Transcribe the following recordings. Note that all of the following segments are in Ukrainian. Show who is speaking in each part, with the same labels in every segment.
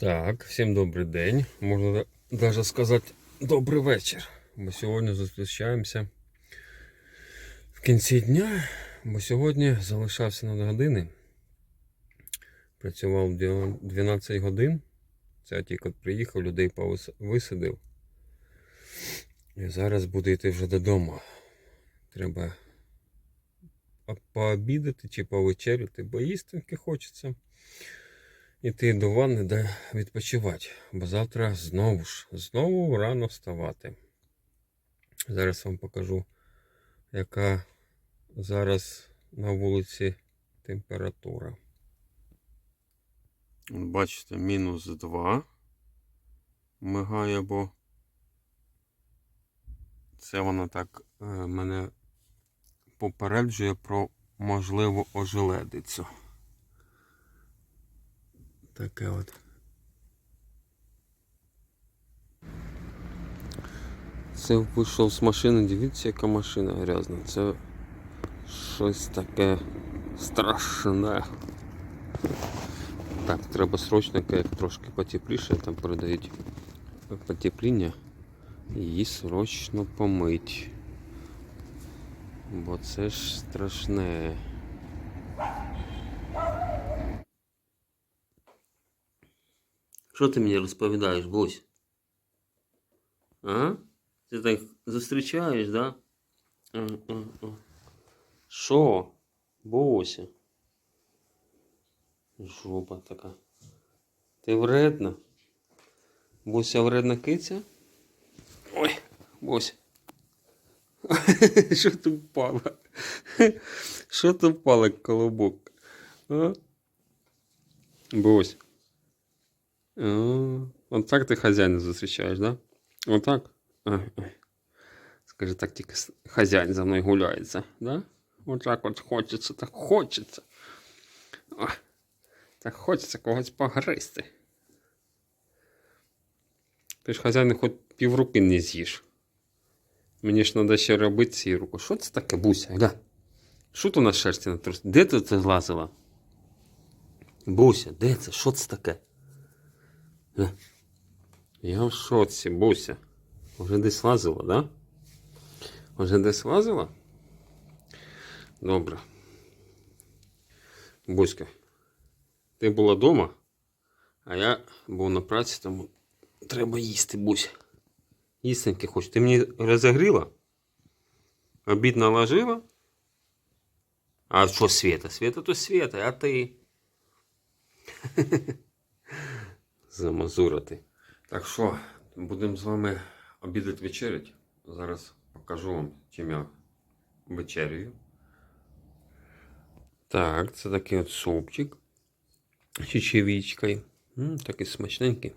Speaker 1: Так, всім добрий день. Можна навіть сказати добрий вечір. Бо сьогодні зустрічаємося в кінці дня, бо сьогодні залишався на години. Працював 12 годин. Це я тільки приїхав, людей висадив. І зараз буду йти вже додому. Треба пообідати чи повечеряти, бо їсти хочеться. Іти до ванни да відпочивати, бо завтра знову ж, знову рано вставати. Зараз вам покажу, яка зараз на вулиці температура. Бачите, мінус 2 мигає, бо це вона так е, мене попереджує про можливу ожеледицю. Таке от. Це вийшов з машини, дивіться, яка машина грязна. Це щось таке страшне. Так, треба срочно, як трошки потепліше, там передають потепління. Її срочно помить. Бо це ж страшне. Що ти мені розповідаєш, Бусь? А? Ти так зустрічаєш, да? Що? Буся? Жопа така. Ти вредна? Буся вредна киця? Ой, Буся. Що ти впала? Що ти впала, колобок? А? Бусь. А, от так ти хазяїна зустрічаєш, да? Ай, ай. Скажи, так тільки хазяїн за мною гуляється, да? Отак от хочеться, так хочеться. О, так хочеться когось погризти. Ти ж хазяїн хоч півруки не з'їш. Мені ж треба ще робити ці руку. Що це таке, Буся? Гля. Що то на шерсті на трус? Де ти це злазила? Буся, де це? Що це таке? Я в шоці, Буся. Уже десь лазила, да? Уже десь лазила? Добре. Буська, ти була вдома, а я був на праці, тому треба їсти, Буся. Їстеньки хоч. Ти мені розігріла? Обід наложила? А що Света? Света то Света, а ти? Замазурити. Так що, будемо з вами обідати вечерять. Зараз покажу вам, чим я вечерюю. Так, це такий от супчик з чечевичкою. Такий смачненький.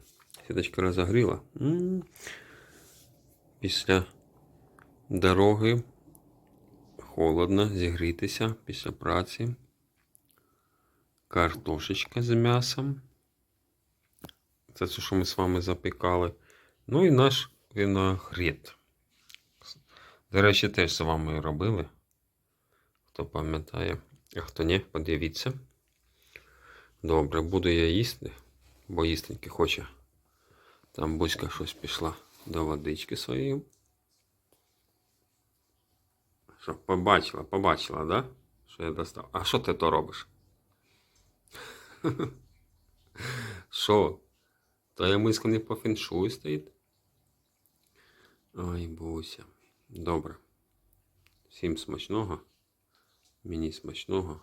Speaker 1: Сіточка розогріла. М. Після дороги холодно зігрітися після праці. Картошечка з м'ясом. Це те, що ми з вами запікали. Ну і наш виногрет. До речі, теж з вами робили. Хто пам'ятає, а хто ні, подивіться. Добре, буду я їсти, бо їстеньки хоче. Там Буська щось пішла до водички своєї. Що, побачила, побачила, да? Що я достав. А що ти то робиш? Що? Твоя миска не по феншую стоїть? Ой, Буся. Добре. Всім смачного. Мені смачного.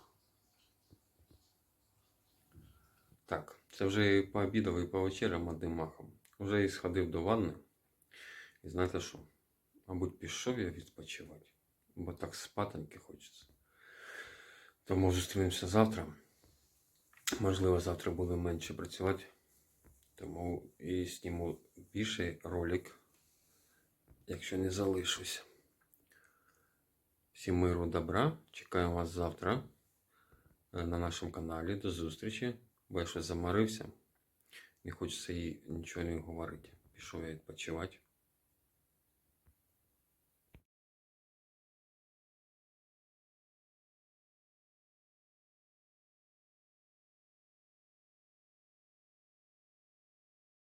Speaker 1: Так, це вже пообідав, і повечерям одним махом. Вже і сходив до ванни. І знаєте що? Мабуть, пішов я відпочивати, бо так спатеньки хочеться. Тому зустрінемося завтра. Можливо, завтра буду менше працювати. Тому і зніму більший ролик, якщо не залишусь. Всім миру добра. Чекаю вас завтра е, на нашому каналі. До зустрічі. Бо я замарився. Не хочеться їй нічого не говорити. Пішов я відпочивати.